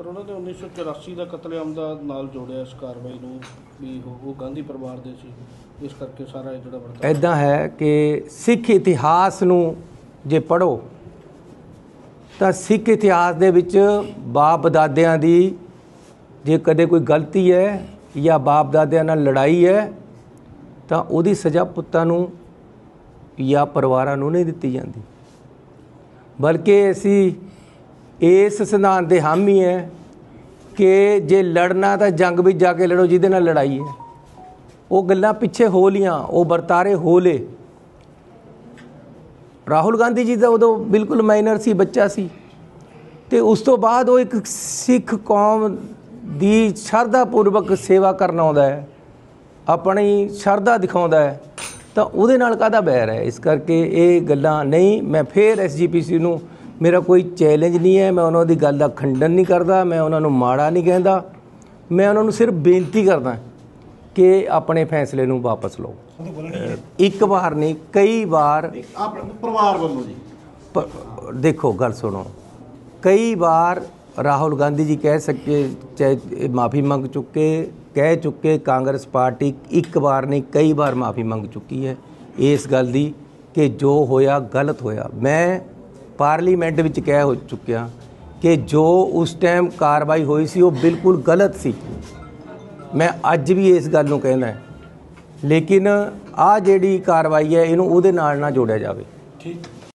ਪਰ ਉਹਨਾਂ ਨੇ 1984 ਦਾ ਕਤਲੇਆਮ ਦਾ ਨਾਲ ਜੋੜਿਆ ਇਸ ਕਾਰਵਾਈ ਨੂੰ ਵੀ ਉਹ ਗਾਂਧੀ ਪਰਿਵਾਰ ਦੇ ਸੀ। ਇਸ ਕਰਕੇ ਸਾਰਾ ਇਹ ਜਿਹੜਾ ਵਰਤਾਰਾ ਐਦਾਂ ਹੈ ਕਿ ਸਿੱਖ ਇਤਿਹਾਸ ਨੂੰ ਜੇ ਪੜੋ ਤਾਂ ਸਿੱਖ ਇਤਿਹਾਸ ਦੇ ਵਿੱਚ ਬਾਪ ਦਾਦਿਆਂ ਦੀ ਜੇ ਕਦੇ ਕੋਈ ਗਲਤੀ ਹੈ ਜਾਂ ਬਾਪ ਦਾਦਿਆਂ ਨਾਲ ਲੜਾਈ ਹੈ, ਤਾਂ ਉਹਦੀ ਸਜ਼ਾ ਪੁੱਤਾਂ ਨੂੰ ਜਾਂ ਪਰਿਵਾਰਾਂ ਨੂੰ ਨਹੀਂ ਦਿੱਤੀ ਜਾਂਦੀ। ਬਲਕਿ ਅਸੀਂ ਇਸ ਸਿਧਾਂਤ ਦੇ ਹਾਮੀ ਹੈ ਕਿ ਜੇ ਲੜਨਾ ਤਾਂ ਜੰਗ ਵਿੱਚ ਜਾ ਕੇ ਲੜੋ, ਜਿਹਦੇ ਨਾਲ ਲੜਾਈ ਹੈ। ਉਹ ਗੱਲਾਂ ਪਿੱਛੇ ਹੋ ਲੀਆਂ ਉਹ ਵਰਤਾਰੇ ਹੋ ਲੇ ਰਾਹੁਲ ਗਾਂਧੀ ਜੀ ਦਾ ਉਦੋਂ ਬਿਲਕੁਲ ਮਾਈਨਰ ਸੀ, ਬੱਚਾ ਸੀ। ਤੇ ਉਸ ਤੋਂ ਬਾਅਦ ਉਹ ਇੱਕ ਸਿੱਖ ਕੌਮ ਦੀ ਸ਼ਰਧਾ ਪੂਰਵਕ ਸੇਵਾ ਕਰਨ ਆਉਂਦਾ ਹੈ, ਆਪਣੀ ਸ਼ਰਧਾ ਦਿਖਾਉਂਦਾ ਹੈ। ਤਾਂ ਉਹਦੇ ਨਾਲ ਕਾਹਦਾ ਬੈਰ ਹੈ? ਇਸ ਕਰਕੇ ਇਹ ਗੱਲਾਂ ਨਹੀਂ, ਮੈਂ ਫੇਰ ਐਸਜੀਪੀਸੀ ਨੂੰ ਮੇਰਾ ਕੋਈ ਚੈਲੰਜ ਨਹੀਂ ਹੈ ਮੈਂ ਉਹਨਾਂ ਦੀ ਗੱਲ ਦਾ ਖੰਡਨ ਨਹੀਂ ਕਰਦਾ ਮੈਂ ਉਹਨਾਂ ਨੂੰ ਮਾੜਾ ਨਹੀਂ ਕਹਿੰਦਾ। ਮੈਂ ਉਹਨਾਂ ਨੂੰ ਸਿਰਫ ਬੇਨਤੀ ਕਰਦਾ ਕਿ ਆਪਣੇ ਫੈਸਲੇ ਨੂੰ ਵਾਪਸ ਲਓ। ਇੱਕ ਵਾਰ ਨਹੀਂ ਕਈ ਵਾਰ ਆਪਣੇ ਪਰਿਵਾਰ ਵੱਲੋਂ ਜੀ। ਦੇਖੋ ਗੱਲ ਸੁਣੋ। ਕਈ ਵਾਰ ਰਾਹੁਲ ਗਾਂਧੀ ਜੀ ਕਹਿ ਸਕੇ ਚਾਹੇ ਮਾਫੀ ਮੰਗ ਚੁੱਕੇ ਕਹਿ ਚੁੱਕੇ ਕਾਂਗਰਸ ਪਾਰਟੀ ਇੱਕ ਵਾਰ ਨਹੀਂ ਕਈ ਵਾਰ ਮਾਫੀ ਮੰਗ ਚੁੱਕੀ ਹੈ। ਇਸ ਗੱਲ ਦੀ ਕਿ ਜੋ ਹੋਇਆ ਗਲਤ ਹੋਇਆ। ਮੈਂ ਪਾਰਲੀਮੈਂਟ ਵਿੱਚ ਕਹਿ ਹੋ ਚੁੱਕਿਆ ਕਿ ਜੋ ਉਸ ਟਾਈਮ ਕਾਰਵਾਈ ਹੋਈ ਸੀ, ਉਹ ਬਿਲਕੁਲ ਗਲਤ ਸੀ। ਮੈਂ ਅੱਜ ਵੀ ਇਸ ਗੱਲ ਨੂੰ ਕਹਿੰਦਾ ਲੇਕਿਨ ਆ ਜਿਹੜੀ ਕਾਰਵਾਈ ਹੈ, ਇਹਨੂੰ ਉਹਦੇ ਨਾਲ ਨਾ ਜੋੜਿਆ ਜਾਵੇ। ਠੀਕ।